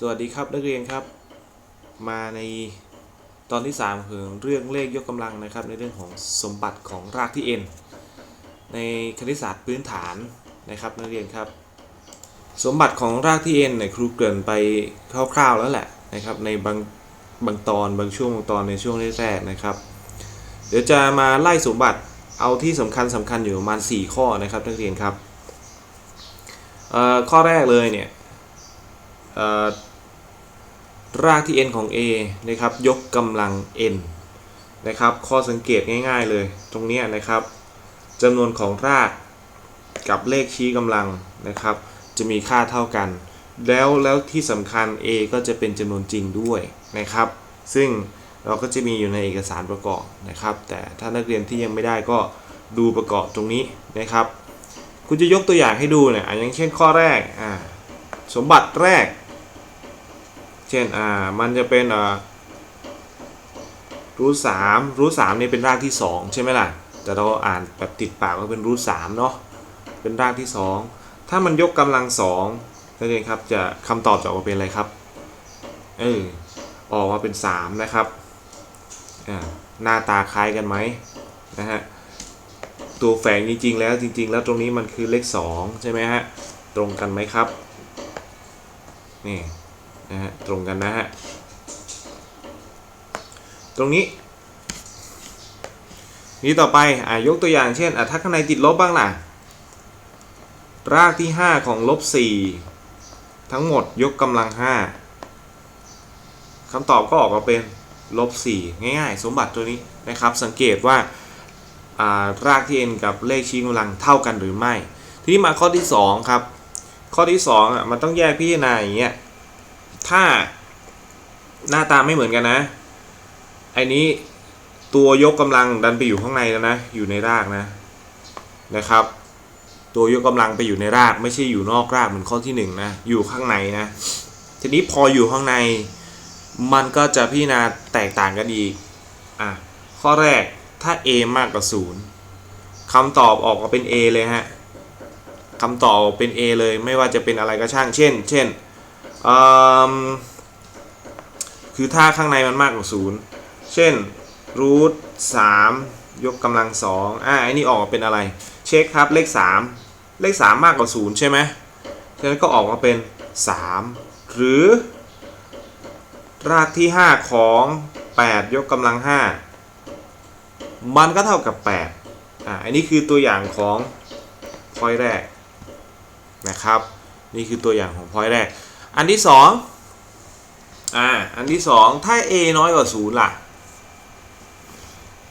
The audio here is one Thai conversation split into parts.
สวัสดีครับนักเรียนครับ มาในตอนที่3คือเรื่องเลขยกกำลังนะครับ ในเรื่องของสมบัติของรากที่ n ในคณิตศาสตร์พื้นฐานนะครับนักเรียนครับ สมบัติของรากที่ n เนี่ยครูเกริ่นไปคร่าวๆแล้วแหละนะครับในบางบางตอนบางช่วงบางตอนในช่วงแรกๆนะครับ เดี๋ยวจะมาไล่สมบัติเอาที่สำคัญสำคัญอยู่ประมาณ 4 ข้อนะครับนักเรียนครับข้อแรกเลยเนี่ย รากที่ n ของ a นะครับ ยกกำลัง n นะครับ ข้อสังเกตง่าย ๆเลย ตรงนี้นะครับจำนวนของรากกับเลขชี้กำลังนะครับ จะมีค่าเท่ากัน แล้วแล้วที่สำคัญ a ก็จะเป็นจำนวนจริงด้วยนะครับ ซึ่งเราก็จะมีอยู่ในเอกสารประกอบนะครับ แต่ถ้านักเรียนที่ยังไม่ได้ก็ดูประกอบตรงนี้นะครับ คุณจะยกตัวอย่างให้ดูเนี่ยอย่างเช่นข้อแรก สมบัติแรก เช่นอ่ามันจะเป็นอ่ารูทสามรูทสามนี่เป็นรากที่สองใช่ไหมล่ะ แต่เราอ่านแบบติดปากว่าเป็นรูทสามเนาะเป็นรากที่สองถ้ามันยกกำลังสองนักเรียนครับจะคำตอบจะออกมาเป็นอะไรครับเออออกมาเป็นสามนะครับอ่าหน้าตาคล้ายกันไหมนะฮะตัวแฝงจริงๆแล้วจริง ๆ แล้วตรงนี้มันคือเลข 2 ใช่ไหมฮะ ตรงกันไหมครับนี่ นะฮะตรงกันนะฮะตรงนี้ นี่ต่อไปอ่ายกตัวอย่างเช่นอะถ้าข้างในติดลบบ้างล่ะ รากที่ 5 ของลบ 4 ทั้งหมดยกกำลัง 5คำตอบก็ออกมาเป็นลบ 4 ง่ายๆ สมบัติตัวนี้นะครับ สังเกตว่าอ่ารากที่ n กับเลขชี้กำลังเท่ากันหรือไม่ ทีนี้มาข้อที่ 2 ครับ ข้อที่2อะมันต้องแยกพิจารณาอย่างเงี้ย ถ้าหน้าตาไม่เหมือนกันนะไอ้นี้ตัวยกกำลังดันไปอยู่ข้างในแล้วนะ อยู่ในรากนะนะครับ ตัวยกกำลังไปอยู่ในราก ไม่ใช่อยู่นอกรากเหมือนข้อที่1นนะอยู่ข้างในนะทีนี้พออยู่ข้างใน มันก็จะพิจารณาแตกต่างกันอีกอะข้อแรกถ้า a มากกว่า0คำตอบออกมาเป็น a เลยฮะคำตอบเป็น a เลยไม่ว่าจะเป็นอะไรก็ช่าง เช่น เช่น คือถ้าข้างในมันมากกว่า 0 เช่นรูท3ยกกำลัง2อ่าไอ้นี่ออกมาเป็นอะไร เช็คครับเลข 3 เลข 3 มากกว่า 0 ใช่ไหมฉะนั้นก็ออกมาเป็น 3 หรือ รากที่ 5 ของ 8 ยกกำลัง 5 มันก็เท่ากับ 8 อ่าอันนี้คือตัวอย่างของพอยแรกนะครับ นี่คือตัวอย่างของพอยแรก อันที่2อ่า อันที่2ถ้า a น้อยกว่า0ล่ะ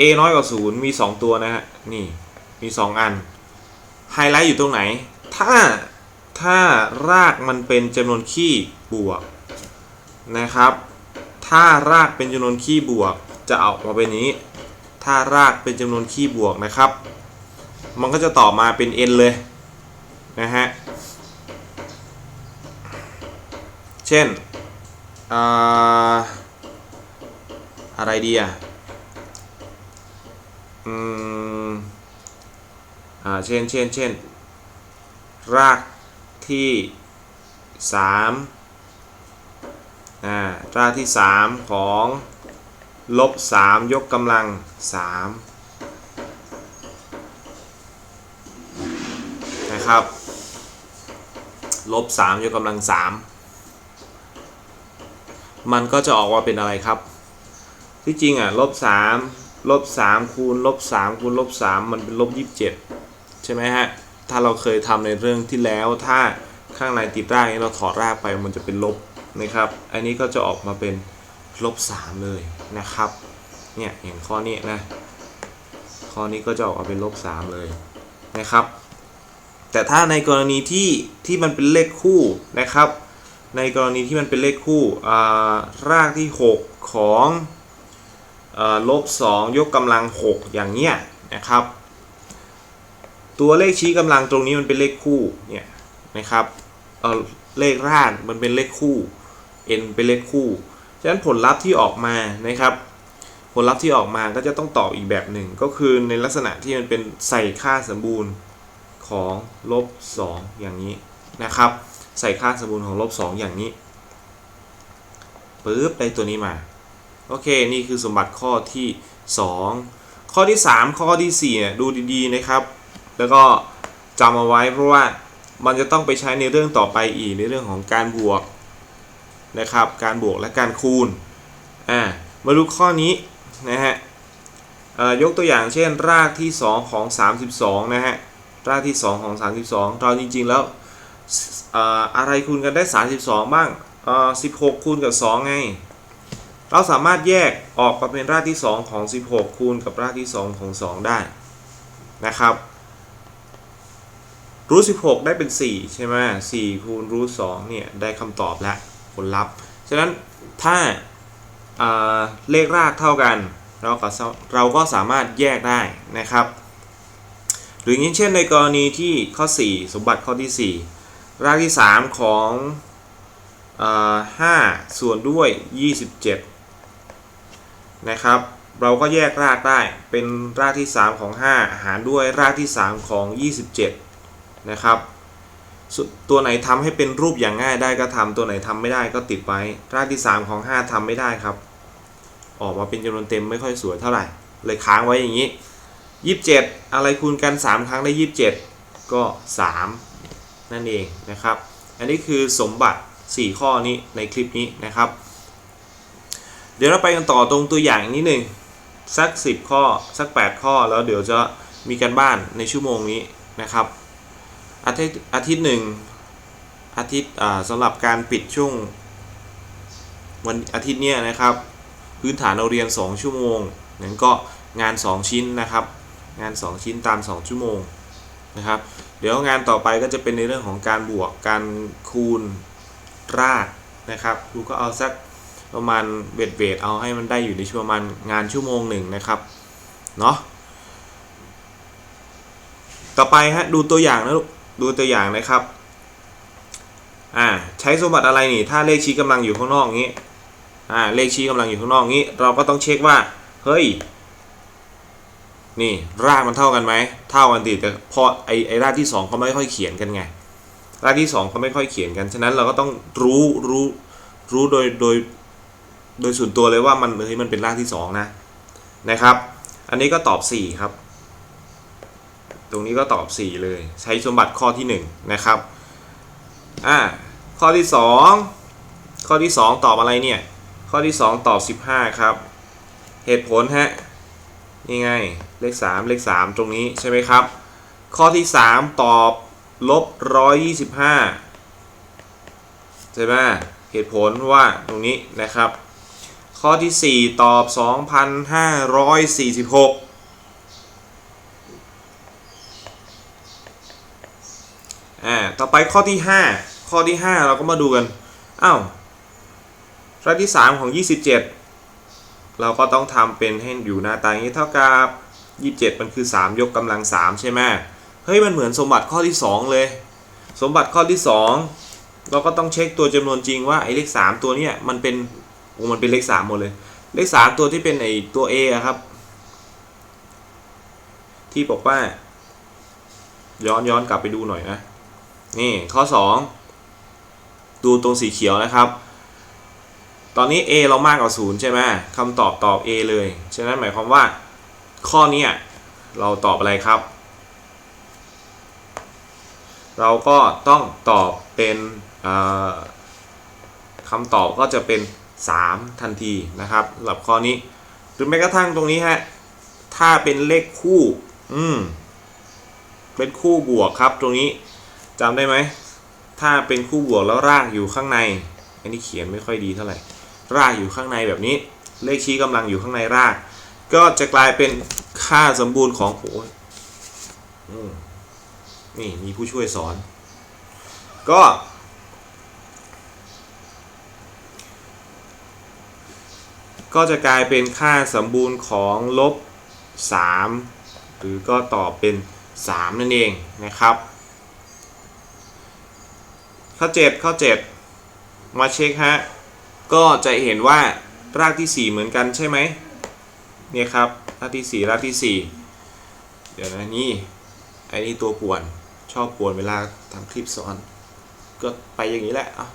a น้อยกว่า0มี2ตัวนะฮะ นี่ มี2อัน ไฮไลท์อยู่ตรงไหน ถ้า ถ้ารากมันเป็นจำนวนคี่บวกนะครับ ถ้ารากเป็นจำนวนคี่บวก จะออกมาเป็นนี้ ถ้ารากเป็นจำนวนคี่บวกนะครับ มันก็จะต่อมาเป็น n เลยนะฮะ เช่นอ่าอะไรดีอะอืมอ่าเช่นเช่นเช่นรากที่3อ่ารากที่ 3 ของลบ 3 ยกกำลัง 3 นะครับ ลบ 3 ยกกำลัง 3 มันก็จะออกมาเป็นอะไรครับ ที่จริงอะลบ3ลบ3คูณลบ3คูณลบ3มันเป็นลบ27ใช่ไหมฮะ ถ้าเราเคยทำในเรื่องที่แล้ว ถ้าข้างในติดรากนี้เราถอดรากไปมันจะเป็นลบนะครับ อันนี้ก็จะออกมาเป็นลบ3เลยนะครับ เนี่ยอย่างข้อนี้นะ ข้อนี้ก็จะออกมาเป็นลบ3เลยนะครับ แต่ถ้าในกรณีที่ที่มันเป็นเลขคู่นะครับ ในกรณีที่มันเป็นเลขคู่รากที่ 6 ของลบ2ยกกำลัง 6 อย่างเนี้ยนะครับ ตัวเลขชี้กำลังตรงนี้มันเป็นเลขคู่เนี่ยนะครับเเลขรากมันเป็นเลขคู่ n เป็นเลขคู่ ฉะนั้นผลลัพธ์ที่ออกมานะครับ ผลลัพธ์ที่ออกมาก็จะต้องตอบอีกแบบหนึ่ง ก็คือในลักษณะที่มันเป็นใส่ค่าสมบูรณ์ของลบ2อย่างนี้นะครับ ใส่ค่าสมบูรณ์ของลบ2อย่างนี้ปุ๊บได้ตัวนี้มา โอเค นี่คือสมบัติข้อที่ 2 ข้อที่ 3 ข้อที่4เนี่ยดูดีๆนะครับ แล้วก็จำเอาไว้เพราะว่ามันจะต้องไปใช้ในเรื่องต่อไปอีกในเรื่องของการบวกนะครับ การบวกและการคูณอ่ามาดูข้อนี้นะฮะยกตัวอย่างเช่นรากที่ 2 ของ 32 นะฮะ รากที่ 2 ของ 32 เราจริงๆแล้ว อะไรคูณกันได้ 32 บ้างเอ่อ16คูณกับ 2 ไง เราสามารถแยกออกมาเป็นรากที่ 2 ของ 16 คูณกับรากที่ 2 ของ 2 ได้นะครับรูท16 ได้เป็น 4 ใช่ไหม4คูณรูท2เนี่ย ได้คำตอบแล้วผลลัพธ์ ฉะนั้นถ้าเเลขรากเท่ากัน เราก็เราก็สามารถแยกได้นะครับ หรืออย่างเช่นในกรณีที่ข้อ 4 สมบัติข้อที่ 4 รากที่ 3 ของอ5ส่วนด้วย 27 นะครับ เราก็แยกรากได้เป็นรากที่ 3 ของ 5 หารด้วยรากที่ 3 ของ 27 นะครับตัวไหนทำให้เป็นรูปอย่างง่ายได้ก็ทำตัวไหนทำไม่ได้ก็ติดไว้ รากที่ 3 ของ 5ทำไม่ได้ครับ ออกมาเป็นจำนวนเต็มไม่ค่อยสวยเท่าไหร่ เลยค้างไว้อย่างนี้ 27 อะไรคูณกัน 3 ครั้งได้ 27 ก็ 3 นั่นเองนะครับ อันนี้คือสมบัติ 4 ข้อนี้ในคลิปนี้นะครับ เดี๋ยวเราไปกันต่อตรงตัวอย่างนิดหนึ่งสัก 10 ข้อสัก 8 ข้อแล้วเดี๋ยวจะมีการบ้านในชั่วโมงนี้นะครับอาทิตย์อาทิตย์หนึ่งอาทิตย์สำหรับการปิดช่วงวันอาทิตย์เนี้ยนะครับ พื้นฐานเราเรียน 2 ชั่วโมงนั้นก็งาน 2 ชิ้นนะครับ งาน 2 ชิ้นตาม 2 ชั่วโมงนะครับ เดี๋ยวงานต่อไปก็จะเป็นในเรื่องของการบวกการคูณรากนะครับครูก็เอาสักประมาณเวทเวทเอาให้มันได้อยู่ในช่วงมาณงานชั่วโมงหนึ่งนะครับเนาะต่อไปฮะดูตัวอย่างนะลูกดูตัวอย่างนะครับอ่าใช้สมบัติอะไรนี่ ถ้าเลขชี้กำลังอยู่ข้างนอกงี้อ่าเลขชี้กำลังอยู่ข้างนอกนี้ เราก็ต้องเช็คว่าเฮ้ย นี่รากมันเท่ากันไหมเท่ากันติแต่พอไอไอรากที่สองเขาไม่ค่อยเขียนกันไงรากที่สองเขาไม่ค่อยเขียนกัน ฉะนั้นเราก็ต้องรู้รู้รู้โดยโดยโดยส่วนตัวเลยว่ามันเฮ้ยมันเป็นรากที่สองนะนะครับ อันนี้ก็ตอบสี่ครับ ตรงนี้ก็ตอบสี่เลย ใช้สมบัติข้อที่หนึ่งนะครับอ่าข้อที่สองข้อที่สองตอบอะไรเนี่ย ข้อที่ 2 ตอบ 15 ครับ เหตุผลฮะ นี่ไง เลข 3 เลข 3 ตรงนี้ใช่ไหมครับ ข้อที่ 3 ตอบลบ125ใช่ไหมเหตุผลว่าตรงนี้นะครับ ข้อที่ 4 ตอบ 2,546อ่า ต่อไปข้อที่ 5 ข้อที่ 5 เราก็มาดูกัน อ้าวรากที่ 3 ของ 27 เราก็ต้องทำเป็นให้อยู่หน้าตาอย่างนี้เท่ากับ 27 มันคือ 3 ยกกำลัง 3 ใช่ไหมเฮ้ยมันเหมือนสมบัติข้อที่ 2 เลย สมบัติข้อที่ 2 เราก็ต้องเช็คตัวจำนวนจริงว่าไอ้เลข 3 ตัวเนี้ยมันเป็นโอ้มันเป็นเลข 3 หมดเลย เลข 3 ตัวที่เป็นไอ้ตัว A อะครับ ที่บอกว่า ย้อนย้อนกลับไปดูหน่อยนะ นี่ข้อ 2 ดูตรงสีเขียวนะครับ ตอนนี้ A เรามากกว่า0ใช่ไหมคำตอบตอบ A เลย ฉะนั้นหมายความว่าข้อนี้เราตอบอะไรครับ เราก็ต้องตอบเป็นคำตอบก็จะเป็น 3 ทันทีนะครับสำหรับข้อนี้ หรือแม้กระทั่งตรงนี้ฮะ ถ้าเป็นเลขคู่ อืม เป็นคู่บวกครับตรงนี้จำได้ไหม ถ้าเป็นคู่บวกแล้วรากอยู่ข้างใน อันนี้เขียนไม่ค่อยดีเท่าไหร่ รากอยู่ข้างในแบบนี้ เลขชี้กำลังอยู่ข้างในราก ก็จะกลายเป็นค่าสมบูรณ์ของโอ้นี่มีผู้ช่วยสอน ก็ ก็จะกลายเป็นค่าสมบูรณ์ของลบ 3 หรือก็ตอบเป็น 3 นั่นเองนะครับ ข้อ 7 ข้อ 7 มาเช็คฮะ ก็จะเห็นว่ารากที่ 4 เหมือนกันใช่ไหมเนี่ยครับรากที่ 4 รากที่ 4 เดี๋ยวนะนี่ไอ้นี่ตัวป่วนชอบป่วนเวลาทำคลิปสอน ก็ไปอย่างนี้แหละอะ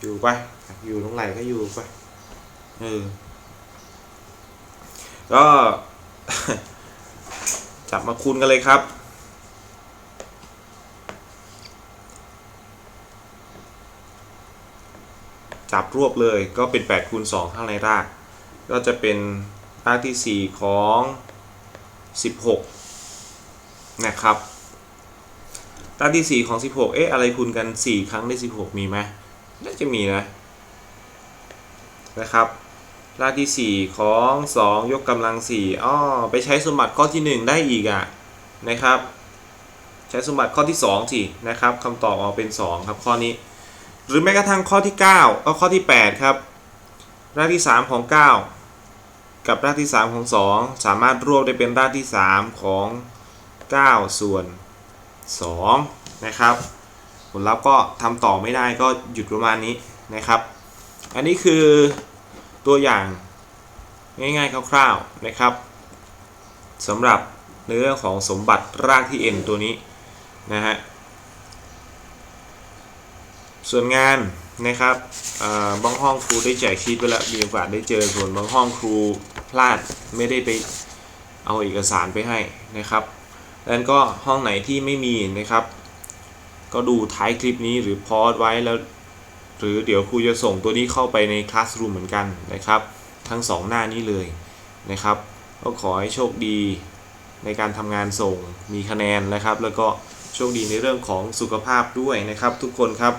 อยู่ไปอยู่ตรงไหนก็อยู่ไปเออก็จับมาคูณกันเลยครับ จับรวบเลยก็เป็น8คูณ2ข้างในราก ก็จะเป็นรากที่ 4 ของ 16 นะครับ รากที่ 4 ของ 16 เอ๊ะ อะไรคูณกัน 4 ครั้งได้ 16 มีไหมน่าจะมีนะ นะครับ รากที่ 4 ของ 2 ยกกำลัง 4อ้อไปใช้สมบัติข้อที่ 1 ได้อีกอะ่ะ นะครับ ใช้สมบัติข้อที่2สินะครับคำตอบออกเป็น 2 ครับข้อนี้ หรือแม้กระทั่งข้อที่9ก็ข้อที่ 8 ครับ รากที่ 3 ของ 9 กับรากที่ 3 ของ 2 สามารถรวบได้เป็นรากที่ 3 ของ 9 ส่วน 2 นะครับ ผลลัพธ์ก็ทำต่อไม่ได้ก็หยุดประมาณนี้นะครับ อันนี้คือตัวอย่างง่ายๆคร่าวๆนะครับสำหรับในเรื่องของสมบัติรากที่ n ตัวนี้นะฮะ ส่วนงานนะครับบางห้องครูได้แจกชีตไปแล้วมีโอกาสได้เจอส่วนบางห้องครูพลาดไม่ได้ไปเอาเอกสารไปให้นะครับแล้วก็ห้องไหนที่ไม่มีนะครับ ก็ดูท้ายคลิปนี้หรือพอดไว้แล้ว หรือเดี๋ยวครูจะส่งตัวนี้เข้าไปในคลาสรูมเหมือนกันนะครับ ทั้งสองหน้านี้เลยนะครับ ก็ขอให้โชคดีในการทำงานส่งมีคะแนนนะครับ แล้วก็โชคดีในเรื่องของสุขภาพด้วยนะครับ ทุกคนครับ